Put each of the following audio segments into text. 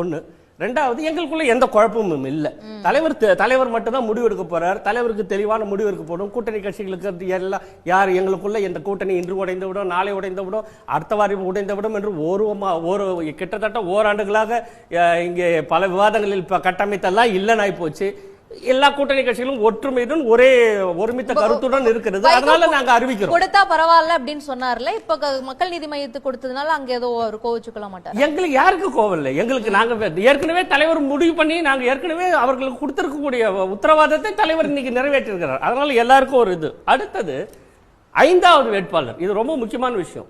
ஒன்று ரெண்டாவது எங்களுக்குள்ள எந்த குழப்பமும் இல்லை. தலைவர் தலைவர் மட்டும்தான் முடிவு எடுக்க போறார். தலைவருக்கு தெளிவான முடிவு எடுக்க போடும் கூட்டணி கட்சிகளுக்கு எல்லாம் யார் எங்களுக்குள்ள எந்த கூட்டணி இன்று உடைந்து விடும் நாளை உடைந்து விடும் அடுத்த வாரம் உடைந்து விடும் என்று ஒரு ஒரு கிட்டத்தட்ட ஓராண்டுகளாக இங்கே பல விவாதங்களில் இப்போ கட்டமைத்தெல்லாம் இல்லைனாய் போச்சு. எல்லா கூட்டணி கட்சிகளும் ஒற்றுமையுடன் ஒரே ஒருமித்த கருத்துடன் இருக்கிறது. அதனால நாங்க அறிவிக்கிறோம். கொடுத்தா பரவாயில்ல அப்படின்னு சொன்னார்ல. இப்ப மக்கள் நீதி மையத்துக்கு கொடுத்ததுனால அங்க ஏதோ ஒரு கோவிச்சுக்கொள்ள மாட்டார்? எங்களுக்கு யாருக்கு கோவம் இல்லை? எங்களுக்கு நாங்க ஏற்கனவே தலைவர் முடிவு பண்ணி நாங்க ஏற்கனவே அவர்களுக்கு கொடுத்திருக்கக்கூடிய உத்தரவாதத்தை தலைவர் இன்னைக்கு நிறைவேற்றிருக்கிறார் அதனால எல்லாருக்கும் ஒரு இது. அடுத்தது ஐந்தாவது வேட்பாளர். இது ரொம்ப முக்கியமான விஷயம்.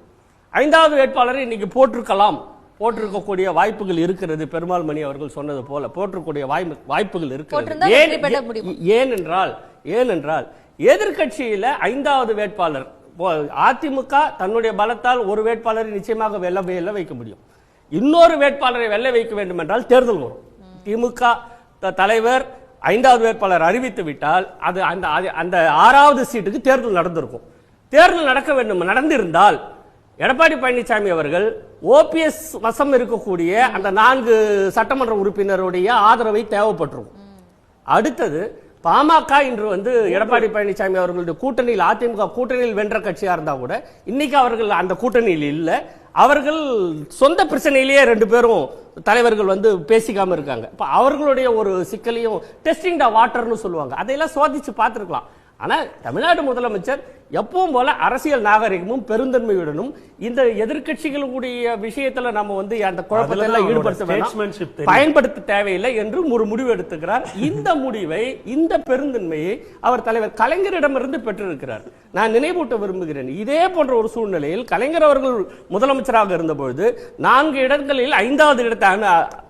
ஐந்தாவது வேட்பாளரை இன்னைக்கு போட்டிருக்கலாம். போட்டிருக்கக்கூடிய வாய்ப்புகள் இருக்கிறது பெருமாள் மணி அவர்கள் சொன்னது போல போட்டிருக்கக்கூடிய வாய்ப்பு வாய்ப்புகள் இருக்கிறது. ஏனென்றால் ஏனென்றால் எதிர்க்கட்சியில ஐந்தாவது வேட்பாளர் அதிமுக தன்னுடைய பலத்தால் ஒரு வேட்பாளரை நிச்சயமாக வெல்ல வெல்ல வைக்க முடியும். இன்னொரு வேட்பாளரை வெல்ல வைக்க வேண்டும் என்றால் தேர்தல் வரும். திமுக தலைவர் ஐந்தாவது வேட்பாளர் அறிவித்து விட்டால் அது அந்த அந்த ஆறாவது சீட்டுக்கு தேர்தல் நடந்திருக்கும். தேர்தல் நடக்க வேண்டும். நடந்திருந்தால் எடப்பாடி பழனிசாமி அவர்கள் ஓபிஎஸ் வசம் இருக்கக்கூடிய அந்த நான்கு சட்டமன்ற உறுப்பினருடைய ஆதரவை தேவைப்பட்டிருக்கும். அடுத்தது பாமக இன்று வந்து எடப்பாடி பழனிசாமி அவர்களுடைய கூட்டணியில் அதிமுக கூட்டணியில் வென்ற கட்சியா இருந்தா கூட இன்னைக்கு அவர்கள் அந்த கூட்டணியில் இல்லை. அவர்கள் சொந்த பிரச்சனையிலேயே ரெண்டு பேரும் தலைவர்கள் வந்து பேசிக்காம இருக்காங்க. இப்ப அவர்களுடைய ஒரு சிக்கலையும் டெஸ்டிங் த வாட்டர்னு சொல்லுவாங்க. அதையெல்லாம் சோதிச்சு பார்த்துருக்கலாம். ஆனா தமிழ்நாடு முதலமைச்சர் எப்பவும் போல அரசியல் நாகரிகமும் பெருந்தன்மையுடனும் இந்த எதிர்க்கட்சிகளுடைய விஷயத்துல நம்ம வந்து அந்த குழப்பத்தை ஈடுபடுத்த வேண்டாம். பயன்படுத்த தேவையில்லை என்று ஒரு முடிவு எடுத்துக்கிறார். இந்த முடிவை இந்த பெருந்தன்மையை அவர் தலைவர் கலைஞரிடமிருந்து பெற்றிருக்கிறார். நான் நினைவூட்ட விரும்புகிறேன். இதே போன்ற ஒரு சூழ்நிலையில் கலைஞர் அவர்கள் முதலமைச்சராக இருந்தபொழுது நான்கு இடங்களில் ஐந்தாவது இடத்தை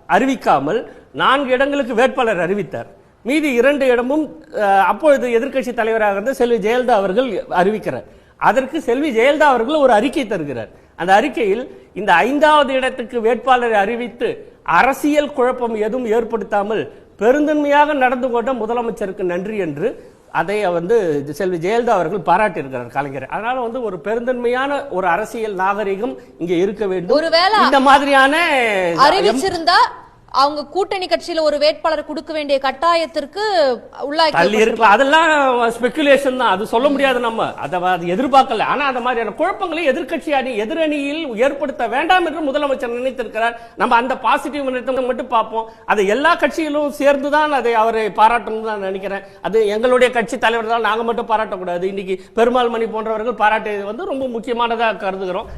அறிவிக்காமல் நான்கு இடங்களுக்கு வேட்பாளர் அறிவித்தார். மீதி இரண்டு இடமும் அப்பொழுது எதிர்க்கட்சி தலைவராக இருந்த செல்வி ஜெயலலிதா அவர்கள் அறிவிக்கிறார். அதற்கு செல்வி ஜெயலலிதா அவர்கள் ஒரு அறிக்கை தருகிறார். அந்த அறிக்கையில் இந்த ஐந்தாவது இடத்துக்கு வேட்பாளரை அறிவித்து அரசியல் குழப்பம் எதுவும் ஏற்படுத்தாமல் பெருந்தன்மையாக நடந்து கொண்ட முதலமைச்சருக்கு நன்றி என்று அதை வந்து செல்வி ஜெயலலிதா அவர்கள் பாராட்டியிருக்கிறார் கலைஞர். அதனால வந்து ஒரு பெருந்தன்மையான ஒரு அரசியல் நாகரிகம் இங்கே இருக்க வேண்டும். இந்த மாதிரியான அறிவிச்சிருந்தா அவங்க கூட்டணி கட்சியில ஒரு வேட்பாளர் கொடுக்க வேண்டிய கட்டாயத்திற்கு தள்ளி உள்ளாக்கி இருக்கலாம். அதெல்லாம் ஸ்பெகுலேஷன் தான். அது சொல்ல முடியாது நம்ம. அதை அது எதிர்பார்க்கல. ஆனா அந்த மாதிரியான குழப்பங்களை எதிர்க்கட்சி அணி எதிரணியில் ஏற்படுத்த வேண்டாம் என்று முதலமைச்சர் நினைத்திருக்கிறார். நம்ம அந்த பாசிட்டிவ் நினைத்தம் மட்டும் பார்ப்போம். அதை எல்லா கட்சிகளும் சேர்ந்து தான் அதை அவரை பாராட்டணும் தான் நினைக்கிறேன். அது எங்களுடைய கட்சி தலைவர் தான் நாங்க மட்டும் பாராட்டக்கூடாது. இன்னைக்கு பெருமாள் மணி போன்றவர்கள் பாராட்டியது வந்து ரொம்ப முக்கியமானதா கருதுகிறோம்.